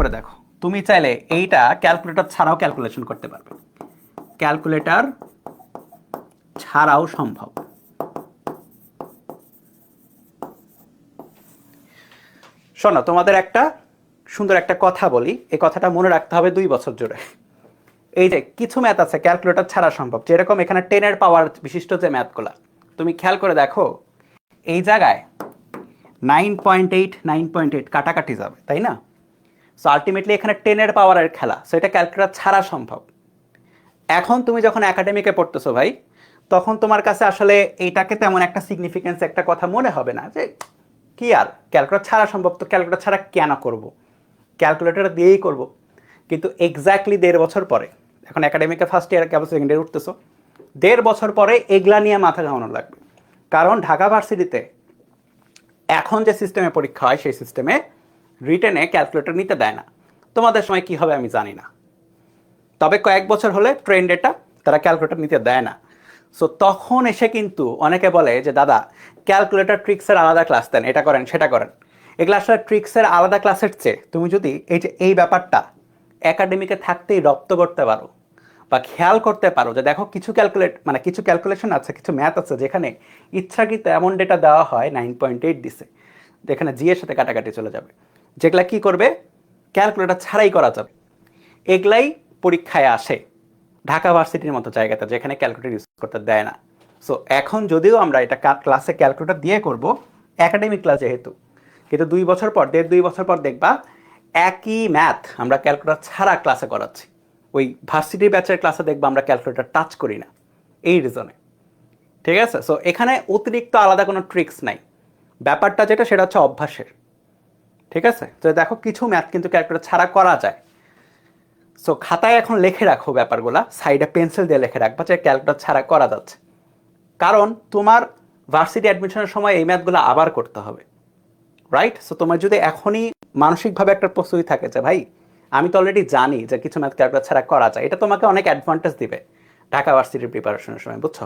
করে দেখো। তুমি চাইলে এইটা ক্যালকুলেটর ছাড়াও ক্যালকুলেশন করতে পারবে। ক্যালকুলেটর ছাড়াও সম্ভব। শোনো, তোমাদের একটা সুন্দর একটা কথা বলি। এই কথাটা মনে রাখতে হবে দুই বছর জুড়ে। এই যে, কিছু ম্যাথ আছে ক্যালকুলেটর ছাড়া সম্ভব। যেরকম এখানে টেনের পাওয়ার বিশিষ্ট যে ম্যাথগুলা তুমি খেয়াল করে দেখো, এই জায়গায় nine point eight nine point eight কাটাকাটি যাবে, তাই না? সো আলটিমেটলি এখানে টেনের পাওয়ারের খেলা। সো এটা ক্যালকুলেটর ছাড়া সম্ভব। এখন তুমি যখন একাডেমিকে পড়তেছো ভাই, তখন তোমার কাছে আসলে এইটাকে তেমন একটা সিগনিফিকেন্স একটা কথা মনে হবে না যে, কি আর? ক্যালকুলেটর ছাড়া সম্ভব, তো ক্যালকুলেটর ছাড়া কেন করব? ক্যালকুলেটর দিয়েই করব। কিন্তু এক্স্যাক্টলি দেড় বছর পরে, এখন একাডেমিকে ফার্স্ট ইয়ার কেবল সেকেন্ড ইয়ার উঠতেছো, দেড় বছর পরে এগুলা নিয়ে মাথা ঘামানো লাগবে। কারণ ঢাকা ভার্সিটিতে এখন যে সিস্টেমে পরীক্ষা হয়, সেই সিস্টেমে রিটেনে ক্যালকুলেটর নিতে দেয় না। তোমাদের সময় কি হবে আমি জানি না। তবে কয়েক বছর হলে ট্রেন্ড এটা তারা ক্যালকুলেটর নিতে দেয় না। সো তখন এসে কিন্তু অনেকে বলে যে, দাদা, ক্যালকুলেটর ট্রিক্সের আলাদা ক্লাস দেন, এটা করেন, সেটা করেন। এগুলো আসলে ট্রিক্সের আলাদা ক্লাসের চেয়ে তুমি যদি এই যে, এই ব্যাপারটা একাডেমিকে থাকতেই রপ্ত করতে পারো বা খেয়াল করতে পারো যে, দেখো, কিছু ক্যালকুলেট মানে কিছু ক্যালকুলেশন আছে, কিছু ম্যাথ আছে, যেখানে ইচ্ছাকৃত এমন ডেটা দেওয়া হয় নাইন পয়েন্ট এইট দিছে যেখানে জি এর সাথে কাটাকাটি চলে যাবে। যেগুলা কি করবে? ক্যালকুলেটর ছাড়াই করা যাবে। এগুলাই পরীক্ষায় আসে। ঢাকা ভার্সিটির মতো জায়গাতে যেখানে ক্যালকুলেটর ইউজ করতে দেয় না। সো এখন যদিও আমরা এটা ক্লাসে ক্যালকুলেটর দিয়ে করব একাডেমিক ক্লাস যেহেতু, কিন্তু দুই বছর পর, দেড় দুই বছর পর দেখবা একই ম্যাথ আমরা ক্যালকুলেটর ছাড়া ক্লাসে করাচ্ছি। ওই ভার্সিটি ব্যাচের ক্লাসে দেখবা আমরা ক্যালকুলেটর টাচ করি না, এই রিজনে ঠিক আছে? সো এখানে অতিরিক্ত আলাদা কোনো ট্রিক্স নাই। ব্যাপারটা যেটা, সেটা হচ্ছে অভ্যাসের। ঠিক আছে? তো দেখো কিছু ম্যাথ কিন্তু ক্যালকুলেটর ছাড়া করা যায়। সো খাতায় এখন লিখে রাখো ব্যাপারগুলা সাইডে পেন্সিল দিয়ে লিখে রাখবা যে ক্যালকুলেটর ছাড়া করা যাচ্ছে। কারণ তোমার ভার্সিটি অ্যাডমিশনের সময় এই ম্যাথগুলো আবার করতে হবে। রাইট সো তোমার যদি এখনই মানসিকভাবে একটা প্রস্তুতি থাকে যে, ভাই, আমি তো অলরেডি জানি যে কিছু ম্যাথ ক্যালকুলেটর ছাড়া করা যায়। এটা তোমাকে অনেক অ্যাডভান্টেজ দিবে ঢাকা ভার্সিটির প্রিপারেশনের সময়, বুঝছ?